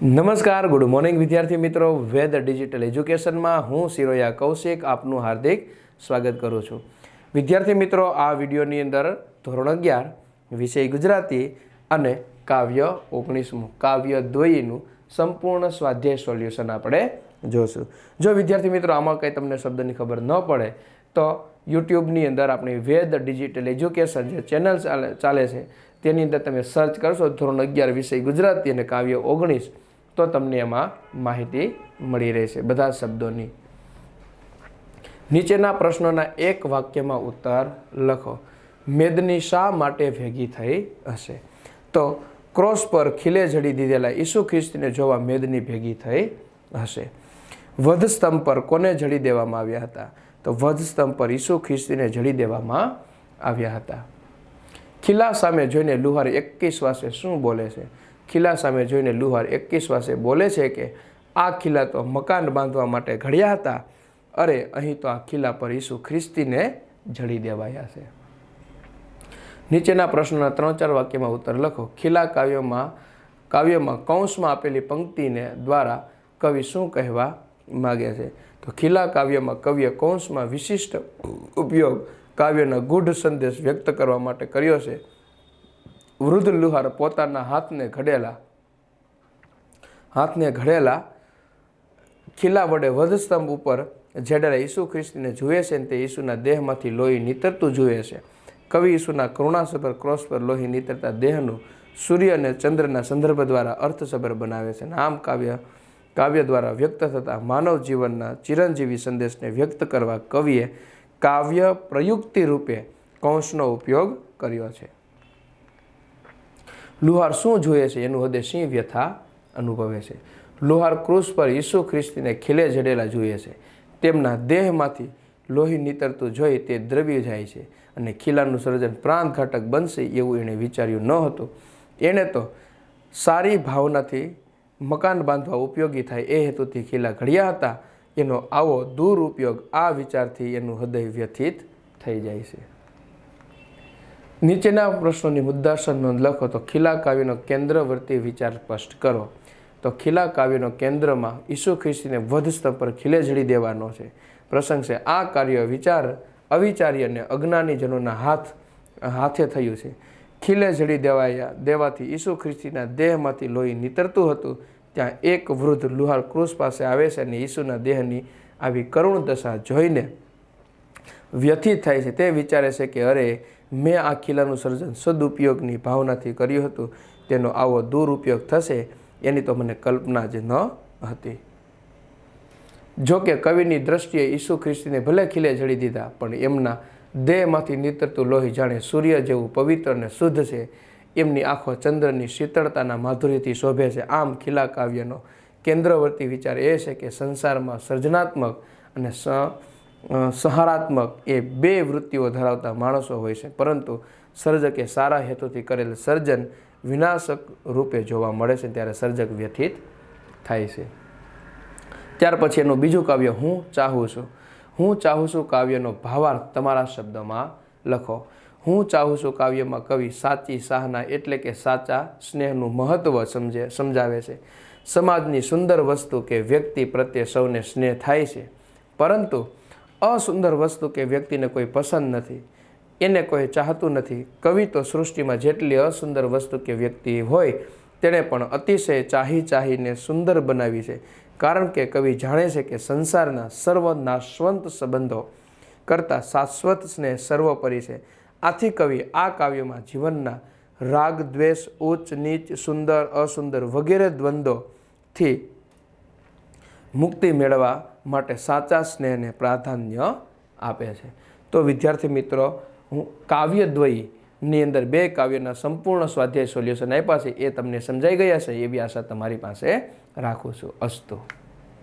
નમસ્કાર, good morning વિદ્યાર્થી મિત્રો. વેદ ડિજિટલ એજ્યુકેશનમાં હું સિરોયા કૌશિક આપનું હાર્દિક સ્વાગત કરું છું. વિદ્યાર્થી મિત્રો, આ વિડીયોની અંદર ધોરણ અગિયાર, વિષય ગુજરાતી અને કાવ્ય ઓગણીસમું, કાવ્ય દ્વયીનું સંપૂર્ણ સ્વાધ્યાય સોલ્યુશન આપણે જોશું. જો વિદ્યાર્થી મિત્રો, આમાં કંઈ તમને શબ્દની ખબર ન પડે, તો યુટ્યુબની અંદર આપણી વેદ ડિજિટલ એજ્યુકેશન જે ચેનલ ચાલે છે, તેની અંદર તમે સર્ચ કરશો ધોરણ અગિયાર, વિષય ગુજરાતી અને કાવ્ય ઓગણીસ. તો તમને એમાં માહિતી મળી રહેશે બધા શબ્દોની. નીચેના પ્રશ્નોના એક વાક્યમાં ઉત્તર લખો. મેદની શા માટે ભેગી થઈ હશે? તો ક્રોસ પર ખીલે જડી દીધેલા ઈસુ ખ્રિસ્તીને જોવા મેદની ભેગી થઈ હશે. વધસ્તંભ પર કોને જડી દેવામાં આવ્યા હતા? તો વધસ્તંભ પર ઈસુ ખ્રિસ્તીને જડી દેવામાં આવ્યા હતા. ખીલા સામે જોઈને લુહાર એકવીસ વાસે શું બોલે છે? ખીલા સામે જોઈને લુહાર એકવીસ વાસે બોલે છે કે, આ ખીલા તો મકાન બાંધવા માટે ઘડ્યા હતા. અરે, અહીં તો આ ખીલા પર ઈસુ ખ્રિસ્તીને જડી દેવાયા છે. નીચેના પ્રશ્નોના ત્રણ ચાર વાક્યમાં ઉત્તર લખો. ખીલા કાવ્યમાં કાવ્યમાં કૌંસમાં આપેલી પંક્તિને દ્વારા કવિ શું કહેવા માગે છે? તો ખીલા કાવ્યમાં કવિએ કૌંસમાં વિશિષ્ટ ઉપયોગ કાવ્યનો ગૂઢ સંદેશ વ્યક્ત કરવા માટે કર્યો છે. વૃદ્ધ લુહાર પોતાના હાથને ઘડેલા હાથને ઘડેલા ખીલા વડે વધસ્તંભ ઉપર જેડેલા ઈસુ ખ્રિસ્તીને જુએ છે તે ઈસુના દેહમાંથી લોહી નીતરતું જુએ છે. કવિ ઈસુના કરુણાસભર ક્રોસ પર લોહી નીતરતા દેહનું સૂર્ય અને ચંદ્રના સંદર્ભ દ્વારા અર્થસભર બનાવે છે અને આમ કાવ્ય કાવ્ય દ્વારા વ્યક્ત થતા માનવ જીવનના ચિરંજીવી સંદેશને વ્યક્ત કરવા કવિએ કાવ્ય પ્રયુક્તિ રૂપે કૌંસનો ઉપયોગ કર્યો છે. લુહાર શું જોઈએ છે? એનું હૃદય સિંહ વ્યથા અનુભવે છે. લુહાર ક્રૂસ પર ઈસુ ખ્રિસ્તીને ખીલે જડેલા જોઈએ છે. તેમના દેહમાંથી લોહી નીતરતું જોઈ તે દ્રવ્ય જાય છે અને ખીલાનું સર્જન પ્રાણઘાતક બનશે એવું એણે વિચાર્યું ન હતું. એણે તો સારી ભાવનાથી મકાન બાંધવા ઉપયોગી થાય એ હેતુથી ખીલા ઘડ્યા હતા. એનો આવો દુરુપયોગ આ વિચારથી એનું હૃદય વ્યથિત થઈ જાય છે. નીચેના પ્રશ્નોની મુદ્દાસર નોંધ લખો તો ખીલા કાવ્યનો કેન્દ્રવર્તી વિચાર સ્પષ્ટ કરો. તો ખીલા કાવ્યનો કેન્દ્રમાં ઈસુ ખ્રિસ્તીને વધ સ્તર પર ખીલે જડી દેવાનો છે. પ્રસંગ છે, આ કાર્ય વિચાર અવિચારી અને અજ્ઞાનીજનોના હાથ, હાથે થયું છે. ખીલે જડી દેવાયા, દેવાથી ઈસુ ખ્રિસ્તીના દેહમાંથી લોહી નીતરતું હતું. ત્યાં એક વૃદ્ધ લુહાર ક્રૂસ પાસે આવે છે અને ઈસુના દેહની આવી કરુણ દશા જોઈને વ્યથિત થાય છે. તે વિચારે છે કે અરે મેં આ કિલ્લાનું સર્જન સદુપયોગની ભાવનાથી કર્યું હતું. તેનો આવો દુરુપયોગ થશે એની તો મને કલ્પના જ ન હતી. જો કે કવિની દ્રષ્ટિએ ઈસુ ખ્રિસ્તીને ભલે ખીલે જડી દીધા, પણ એમના દેહમાંથી નીતરતું લોહી જાણે સૂર્ય જેવું પવિત્ર અને શુદ્ધ છે. એમની આંખો ચંદ્રની શીતળતાના માધુર્યથી શોભે છે. આમ ખીલા કાવ્યનો કેન્દ્રવર્તી વિચાર એ છે કે સંસારમાં સર્જનાત્મક અને સ સહારાત્મક એ બે વૃત્તિઓ ધરાવતા માણસો હોય છે. પરંતુ સર્જકે સારા હેતુથી કરેલ સર્જન વિનાશક રૂપે જોવા મળે છે ત્યારે સર્જક વ્યથિત થાય છે. ત્યાર પછી એનું બીજું કાવ્ય હું ચાહું છું. હું ચાહું છું કાવ્યનો ભાવાર્થ તમારા શબ્દમાં લખો. હું ચાહું છું કાવ્યમાં કવિ સાચી સાહના એટલે કે સાચા સ્નેહનું મહત્ત્વ સમજે, સમજાવે છે. સમાજની સુંદર વસ્તુ કે વ્યક્તિ પ્રત્યે સૌને સ્નેહ થાય છે. પરંતુ અસુંદર વસ્તુ કે વ્યક્તિને કોઈ પસંદ નથી, એને કોઈ ચાહતું નથી. કવિ તો સૃષ્ટિમાં જેટલી અસુંદર વસ્તુ કે વ્યક્તિ હોય, તેણે પણ અતિશય ચાહી ચાહીને સુંદર બનાવી છે. કારણ કે કવિ જાણે છે કે સંસારના સર્વ નાશવંત સંબંધો કરતાં શાશ્વત સ્નેહ સર્વોપરી છે. આથી કવિ આ કાવ્યમાં જીવનના રાગ, દ્વેષ, ઉચ્ચ, નીચ, સુંદર, અસુંદર વગેરે દ્વંદ્વોથી મુક્તિ મેળવવા માટે સાચા સ્નેહને પ્રાધાન્ય આપે છે. તો વિદ્યાર્થી મિત્રો, હું કાવ્યદ્વયની અંદર બે કાવ્યના સંપૂર્ણ સ્વાધ્યાય સોલ્યુશન આપ્યા છે, એ તમને સમજાઈ ગયા છે, એવી આશા તમારી પાસે રાખું છું. અસ્તુ.